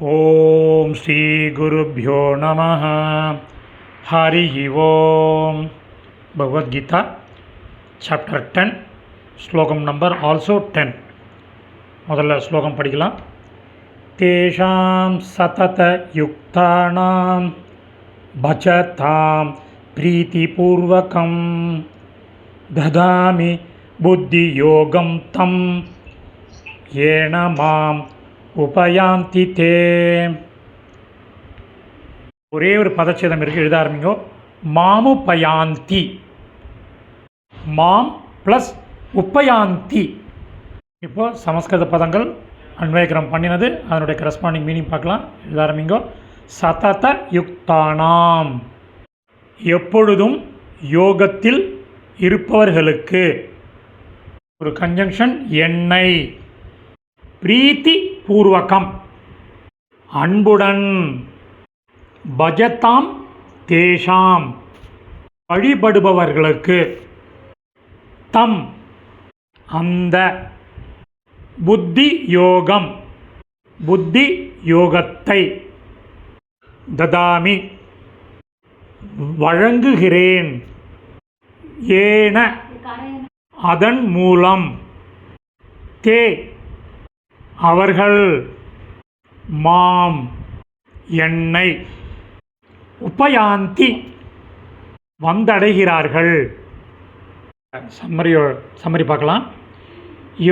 ఓం శ్రీ గురుభ్యో నమ హరి ఓం Bhagavad Gita chapter ten ஸ்லோகம் நம்பர் ஆல்சோ டென் முதல்ல ஸ்லோகம் படிக்கலாம் தேஷாம் சதத யுக்தானாம் பஜதாம் பிரீத்திபூர்வகம் ததாமி புத்தியோகம் தம் ஏன மாம் உபயாந்தி தே. ஒரே ஒரு பதச்சேதம் இருக்குது எழுத ஆரம்பிங்கோ. மாமுபயாந்தி மாம் ப்ளஸ் உப்பயாந்தி இப்போ சமஸ்கிருத பதங்கள் அன்வயக்கிரம் பண்ணினது அதனுடைய கரஸ்பாண்டிங் மீனிங் பார்க்கலாம். எழுத ஆரம்பிங்கோ. சதத யுக்தானாம். எப்பொழுதும் யோகத்தில் இருப்பவர்களுக்கு. ஒரு கன்ஜங்ஷன் எண்ணெய். பிரீத்தி பூர்வகம். அன்புடன் பஜத்தாம் தேஷாம். வழிபடுபவர்களுக்கு தம் அந்த புத்தி யோகம் புத்தி யோகத்தை ததாமி வழங்குகிறேன். ஏன? அதன் மூலம் தே அவர்கள் மாம் என்னை உபயாந்தி வந்தடைகிறார்கள். சம்மரியோ சம்மரி பார்க்கலாம்.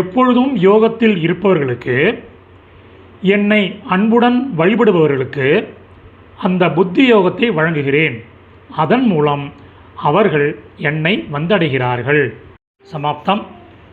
எப்பொழுதும் யோகத்தில் இருப்பவர்களுக்கு என்னை அன்புடன் வழிபடுபவர்களுக்கு அந்த புத்தி யோகத்தை வழங்குகிறேன். அதன் மூலம் அவர்கள் என்னை வந்தடைகிறார்கள். சமாப்தம்.